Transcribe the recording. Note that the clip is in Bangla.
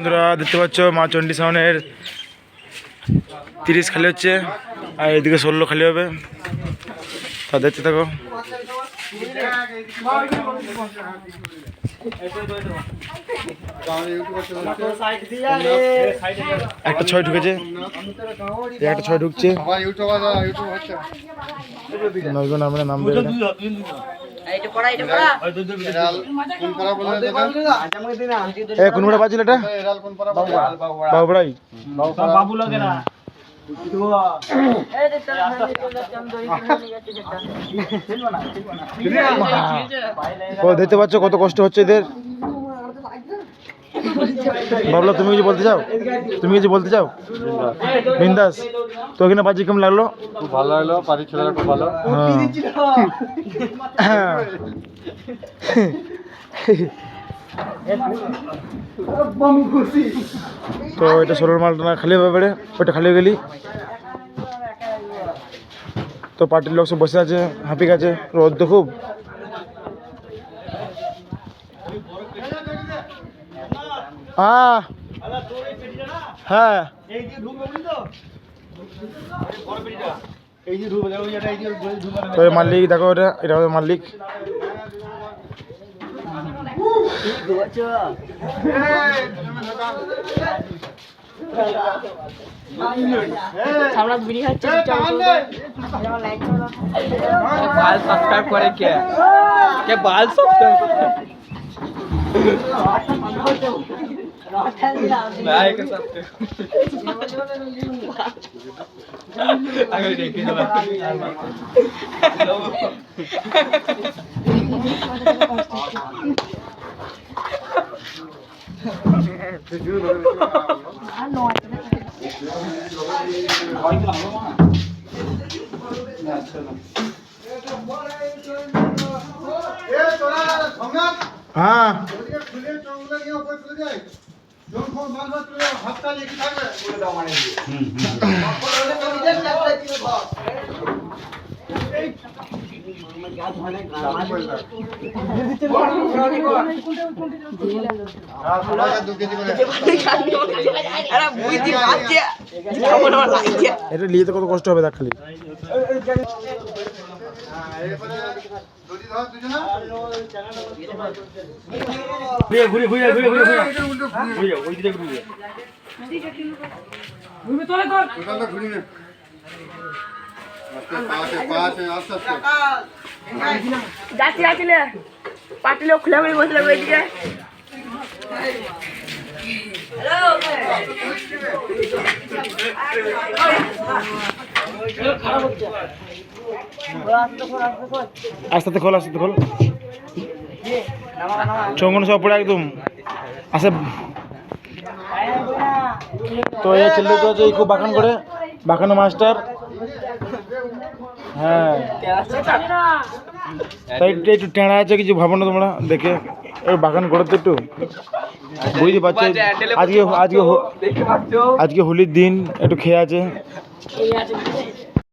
বন্ধুরা দেখতে পাচ্ছ মা চণ্ডী সাউনের তিরিশ খালি হচ্ছে আর এদিকে ষোলো খালি হবে। তা দেখতে থাকো। একটা ছয় ঢুকেছে। একটা ছয় ঢুকছে। আমরা নাম দেবে এ বাজিল এটা? বাবুড়াই বাবু লাগে না। ও দেখতে পাচ্ছ কত কষ্ট হচ্ছে এদের। বাবলা তুমি কিছু বলতে চাও? তুমি কিছু বলতে চাও? বিন্দাস। তো এখানে বাজি কেমন লাগল? খুব ভালো হলো পার্টির ছেলেরা খুব ভালো। হ্যাঁ। তো এটা ষোলোর মালটা না খালি এবারে ওটা খালি হয়ে গেলি। তো পার্টির লোক সব বসে আছে হাঁপি গেছে রোদ তো খুব। হ্যাঁ হ্যাঁ। তো মালিক দেখো এটা এটা হবে মালিক। সামনে বিড়ি খাচ্ছে করে কে? কে বাল সাবস্ক্রাইব लाइक अगर देखिए तो হ্যাঁ এটা নিয়ে তো কত কষ্ট হবে দেখ খালি। ঘুরে ঘুরে ঘুরে ঘুরে ঘুরে ঘুরে ওই দিকে ঘুরে যাচ্ছি যাচ্ছি পার্টি লোক খুলে আমি বসলাম ওইদিকে আস্তে আস্তে খোল আস্তে খোল। চঙ্গন সব পড়ে একদম। আসে তো এই ছেলে তো আছে খুব বাগান করে। বাগানো মাস্টার। হ্যাঁ। তাই একটু টেঁড়া আছে, কিছু ভাবো না তোমরা, দেখে। ওই বাগান করে একটু। বুঝতে পারছ? আজকে আজকে হো- আজকে হোলির দিন একটু খেয়ে আছে।